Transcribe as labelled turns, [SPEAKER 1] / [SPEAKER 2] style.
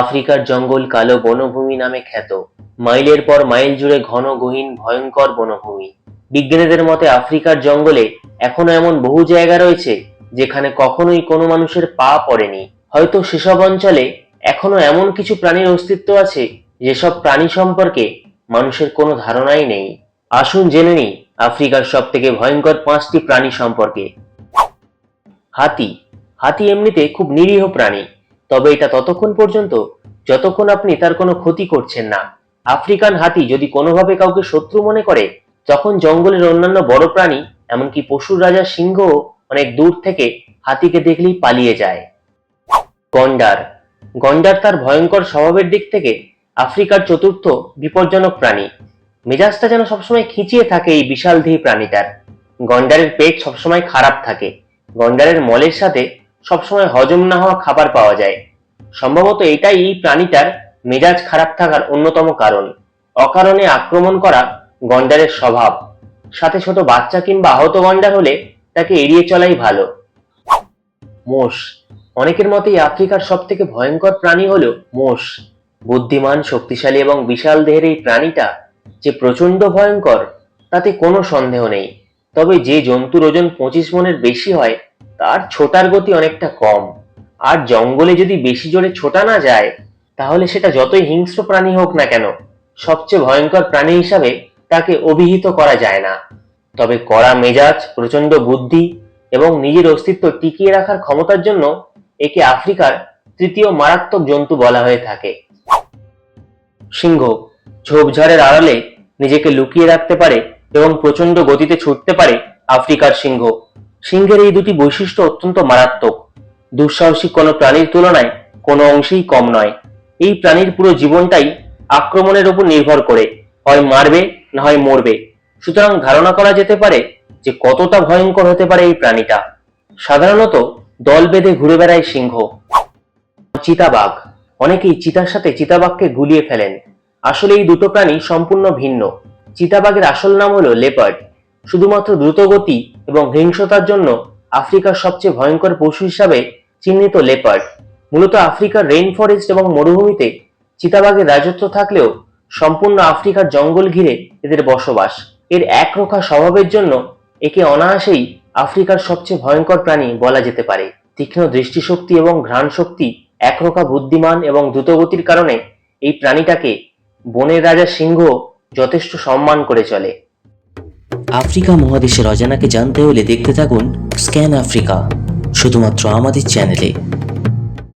[SPEAKER 1] আফ্রিকার জঙ্গল কালো বনভূমি নামে খ্যাত। মাইলের পর মাইল জুড়ে ঘন, গহীন, ভয়ঙ্কর বনভূমি। বিজ্ঞানীদের মতে আফ্রিকার জঙ্গলে এখনও এমন বহু জায়গা রয়েছে যেখানে কখনোই কোনো মানুষের পা পড়েনি। হয়তো সেসব অঞ্চলে এখনও এমন কিছু প্রাণীর অস্তিত্ব আছে যেসব প্রাণী সম্পর্কে মানুষের কোনো ধারণাই নেই। আসুন জেনে নিই আফ্রিকার সব থেকে ভয়ঙ্কর পাঁচটি প্রাণী সম্পর্কে। হাতি। হাতি এমনিতে খুব নিরীহ প্রাণী। তবে এটা ততক্ষণ পর্যন্ত, যতক্ষণ আপনি তার কোনো ক্ষতি করছেন না। আফ্রিকান হাতি যদি কোনোভাবে কাউকে শত্রু মনে করে, তখন জঙ্গলের অন্যান্য বড় প্রাণী, এমনকি পশুর রাজা সিংহ অনেক দূর থেকে হাতিকে দেখলেই পালিয়ে যায়। গন্ডার। গন্ডার তার ভয়ঙ্কর স্বভাবের দিক থেকে আফ্রিকার চতুর্থ বিপজ্জনক প্রাণী। মেজাজটা যেন সবসময় খিচিয়ে থাকে এই বিশালদেহী প্রাণীটার। গন্ডারের পেট সবসময় খারাপ থাকে। গন্ডারের মলের সাথে সবসময় হজম না হওয়া খাবার পাওয়া যায়। সম্ভবত এটাই এই প্রাণীটার মেজাজ খারাপ থাকার অন্যতম কারণ। অকারণে আক্রমণ করা গন্ডারের স্বভাব। সাথে ছোট বাচ্চা কিংবা আহত গন্ডার হলে তাকে এড়িয়ে চলাই ভালো। মোষ। অনেকের মতে আফ্রিকার সব থেকে ভয়ঙ্কর প্রাণী হল মোষ। বুদ্ধিমান, শক্তিশালী এবং বিশাল দেহের এই প্রাণীটা যে প্রচণ্ড ভয়ঙ্কর, তাতে কোনো সন্দেহ নেই। তবে যে জন্তুর ওজন পঁচিশ মনের বেশি হয় তার ছোটার গতি অনেকটা কম। আর জঙ্গলে যদি বেশি জোরে ছোটা না যায়, তাহলে সেটা যতই হিংস্র প্রাণী হোক না কেন, সবচেয়ে ভয়ঙ্কর প্রাণী হিসাবে তাকে অভিহিত করা যায় না। তবে কড়া মেজাজ প্রচণ্ড বুদ্ধি এবং নিজের অস্তিত্ব টিকিয়ে রাখার ক্ষমতার জন্য একে আফ্রিকার তৃতীয় মারাত্মক জন্তু বলা হয়ে থাকে। সিংহ ঝোপঝাড়ের আড়ালে নিজেকে লুকিয়ে রাখতে পারে এবং প্রচণ্ড গতিতে ছুটতে পারে আফ্রিকার সিংহ। সিংহের এই দুটি বৈশিষ্ট্য অত্যন্ত মারাত্মক। দুঃসাহসিক কোনো প্রাণীর তুলনায় কোনো অংশেই কম নয়। এই প্রাণীর পুরো জীবনটাই আক্রমণের উপর নির্ভর করে, হয় মারবে না হয় মরবে। সুতরাং ধারণা করা যেতে পারে যে কতটা ভয়ঙ্কর হতে পারে এই প্রাণীটা। সাধারণত দল বেঁধে ঘুরে বেড়ায় সিংহ। চিতাবাঘ। অনেকেই চিতার সাথে চিতাবাঘকে গুলিয়ে ফেলেন। আসলে এই দুটো প্রাণী সম্পূর্ণ ভিন্ন। চিতাবাঘের আসল নাম হলো লেপার্ড। শুধুমাত্র দ্রুতগতি এবং হিংসতার জন্য আফ্রিকার সবচেয়ে ভয়ঙ্কর পশু হিসাবে চিহ্নিত লেপার্ড। মূলত আফ্রিকার রেইন ফরেস্ট এবং মরুভূমিতে চিতাবাঘের রাজত্ব থাকলেও সম্পূর্ণ আফ্রিকার জঙ্গল ঘিরে এদের বসবাস। এর একরোখা স্বভাবের জন্য একে অনায়াসেই আফ্রিকার সবচেয়ে ভয়ঙ্কর প্রাণী বলা যেতে পারে। তীক্ষ্ণ দৃষ্টিশক্তি এবং ঘ্রাণ শক্তি একরোখা বুদ্ধিমান এবং দ্রুতগতির কারণে এই প্রাণীটাকে বনের রাজা সিংহ যথেষ্ট সম্মান করে চলে।
[SPEAKER 2] আফ্রিকা মহাদেশের অজানাকে জানতে হলে দেখতে থাকুন স্ক্যান আফ্রিকা শুধুমাত্র আমাদের চ্যানেলে।